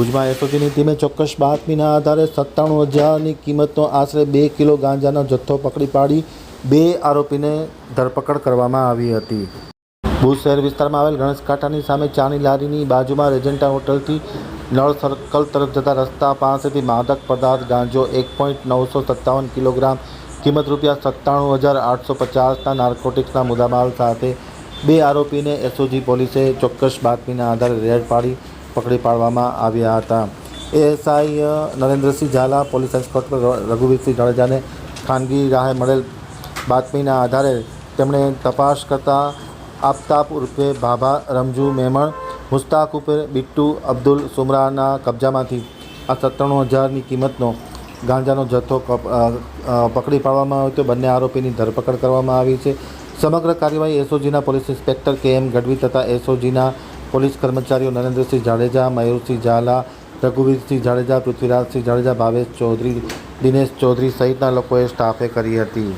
ભુજમાં એસઓજીની ટીમે ચોક્કસ બાતમીના આધારે સત્તાણું હજારની કિંમતનો આશરે બે કિલો ગાંજાનો જથ્થો પકડી પાડી બે આરોપીને ધરપકડ કરવામાં આવી હતી. ભુજ શહેર વિસ્તારમાં આવેલ ગણેશકાંઠાની સામે ચાની લારીની બાજુમાં રેજન્ટા હોટલથી નળ સર્કલ તરફ જતા રસ્તા પાસેથી માદક પદાર્થ ગાંજો એક પોઈન્ટ નવસો સત્તાવન કિલોગ્રામ કિંમત રૂપિયા સત્તાણું હજાર આઠસો પચાસના નાર્કોટિક્સના મુદ્દામાલ સાથે બે આરોપીને એસઓજી પોલીસે ચોક્કસ બાતમીના આધારે રેડ પાડી પકડી પાડવામાં આવ્યા હતા. ASI Narendrasinh Zala police inspector Raghuvirsinh જાડેજાને ખાનગી રાહે મળેલ બાતમીના આધારે તેમણે તપાસ કરતા આફતાબ ઉર્ફે ભાભા રમજુ મેમણ, મુસ્તાક ઉપર બિટ્ટુ અબ્દુલ સુમરાના કબજામાંથી આ સત્તાણું હજારની કિંમતનો ગાંજાનો જથ્થો પકડી પાડવામાં આવ્યો હતો. બંને આરોપીની ધરપકડ કરવામાં આવી છે. સમગ્ર કાર્યવાહી એસઓજીના પોલીસ ઇન્સ્પેક્ટર કે એમ ગઢવી તથા એસઓજીના પોલીસ કર્મચારીઓ નરેન્દ્રસિંહ જાડેજા, મયુરસિંહ ઝાલા, રઘુવીરસિંહ જાડેજા, પૃથ્વીરાજસિંહ જાડેજા, ભાવેશ ચૌધરી, દિનેશ ચૌધરી સહિતના લોકોએ સ્ટાફે કરી હતી.